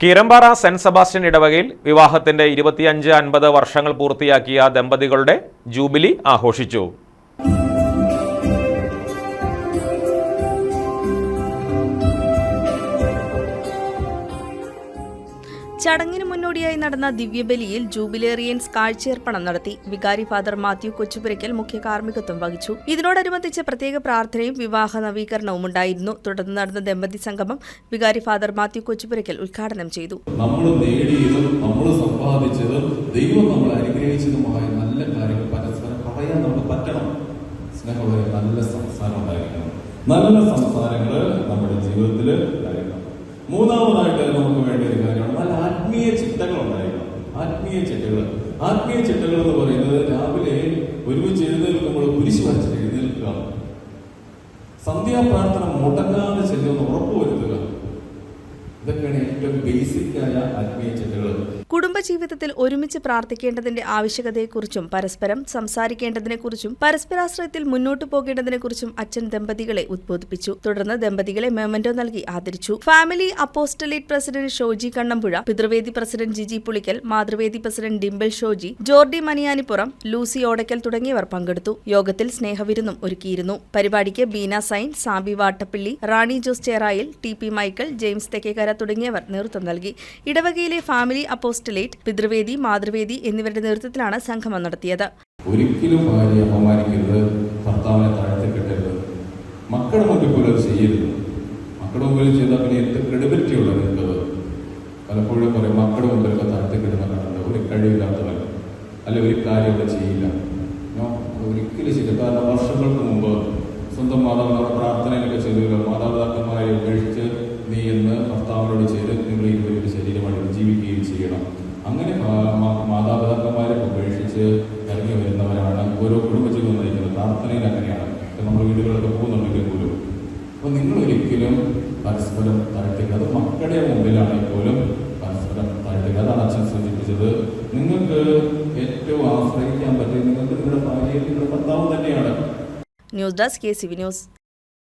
Keerampara saint Sebastian ഇടവകയിൽ വിവാഹത്തിന്റെ ഇരുപത്തിയഞ്ച് അൻപത് വർഷങ്ങൾ പൂർത്തിയാക്കിയ ദമ്പതികളുടെ ജൂബിലി ആഘോഷിച്ചു. ചടങ്ങിന് മുന്നോടിയായി നടന്ന ദിവ്യബലിയിൽ ജൂബിലേറിയൻസ് കാഴ്ചയർപ്പണം നടത്തി. വികാരി ഫാദർ മാത്യു കൊച്ചുപുരയ്ക്കൽ മുഖ്യ കാർമ്മികത്വം വഹിച്ചു. ഇതിനോടനുബന്ധിച്ച് പ്രത്യേക പ്രാർത്ഥനയും വിവാഹ നവീകരണവും ഉണ്ടായിരുന്നു. തുടർന്ന് നടന്ന ദമ്പതി സംഗമം വികാരി ഫാദർ മാത്യു കൊച്ചുപുരയ്ക്കൽ ഉദ്ഘാടനം ചെയ്തു. നമ്മൾ നേടിയതും നമ്മൾ സമ്പാദിച്ചതും നല്ല കാര്യങ്ങൾ പരസ്പരം പറ്റണം. നല്ല സംസാരങ്ങൾ നമ്മുടെ ജീവിതത്തിൽ മൂന്നാമതായിട്ട് നമുക്ക് വേണ്ട ഒരു കാര്യമാണ് നല്ല ആത്മീയ ചിട്ടകൾ ഉണ്ടായിരിക്കണം ആത്മീയ ചിട്ടകൾ ആത്മീയ ചിട്ടകൾ എന്ന് പറയുന്നത് രാവിലെ ഒരുമിച്ച് എഴുന്നേൽക്കുമ്പോൾ കുരിശ് വരച്ചിട്ട് എഴുന്നേൽക്കുക. സന്ധ്യാപ്രാർത്ഥന മുടങ്ങാതെ ചെല്ലുമെന്ന് ഉറപ്പുവരുത്തുക ആയ ആത്മീയ കുടുംബജീവിതത്തിൽ ഒരുമിച്ച് പ്രാർത്ഥിക്കേണ്ടതിന്റെ ആവശ്യകതയെക്കുറിച്ചും പരസ്പരം സംസാരിക്കേണ്ടതിനെക്കുറിച്ചും പരസ്പരാശ്രയത്തിൽ മുന്നോട്ടു പോകേണ്ടതിനെക്കുറിച്ചും അച്ഛൻ ദമ്പതികളെ ഉദ്ബോധിപ്പിച്ചു. തുടർന്ന് ദമ്പതികളെ മെമന്റോ നൽകി ആദരിച്ചു. Family apostolate president Shoji Kannampuzha പിതൃവേദി president Jiji Pulickal മാതൃവേദി president Dimple Shoji Jordi Maniyanippuram Lucy Odakkal തുടങ്ങിയവർ പങ്കെടുത്തു. യോഗത്തിൽ സ്നേഹവിരുന്നും ഒരുക്കിയിരുന്നു. പരിപാടിക്ക് Beena Sain Sabi Vattappilly Rani Jose Cherayil T P Michael James Thekkekara തുടങ്ങിയവർ നേതൃത്വം നൽകി. ഇടവകയിലെ ഫാമിലി അപ്പോസ്റ്റലേറ്റ് പിതൃവേദി മാതൃവേദി എന്നിവരുടെ നേതൃത്വത്തിലാണ് സംഗമം നടത്തിയത്. ഒരിക്കലും ഭാര്യ അപമാനിക്കരുത് ചെയ്യരുത്. മക്കളുടെ മുമ്പിൽ ചെയ്താൽ പിന്നെ ക്രെഡിബിലിറ്റി പലപ്പോഴും പറയും മക്കളുടെ മുമ്പിലൊക്കെ താഴ്ത്തി കെട്ടുന്ന കണ്ടുണ്ട് ഒരു കഴിവില്ലാത്തവൻ. അല്ലെ ഒരു കാര്യം ചെയ്യില്ല. ഒരിക്കലും ചെയ്യില്ല. കാരണം വർഷങ്ങൾക്ക് മുമ്പ് സ്വന്തം മാതാപിതാക്കളുടെ ഭർത്താവിനോട് ചെയ്ത് നിങ്ങൾ ഒരു ശരീരമായിട്ട് ജീവിക്കുകയും ചെയ്യണം. അങ്ങനെ മാതാപിതാക്കന്മാരെ ഉപേക്ഷിച്ച് ഇറങ്ങി വരുന്നവരാണ് ഓരോ കുടുംബജീവിതം നയിക്കുന്നത്. പ്രാർത്ഥനയിൽ അങ്ങനെയാണ്. നമ്മൾ വീടുകളിലൊക്കെ പോകുന്നുണ്ടെങ്കിൽ പോലും. അപ്പോൾ നിങ്ങൾ ഒരിക്കലും പരസ്പരം താഴ്ത്തുക അത് മക്കളുടെ മുമ്പിലാണെങ്കിൽ പോലും പരസ്പരം താഴ്ത്തുക അതാണ് അച്ഛൻ സൂചിപ്പിച്ചത്. നിങ്ങൾക്ക് ഏറ്റവും ആശ്രയിക്കാൻ പറ്റിയ നിങ്ങൾക്ക് നിങ്ങളുടെ ഭാര്യയെ നിങ്ങളുടെ ഭർത്താവ് തന്നെയാണ്. News desk K C V news.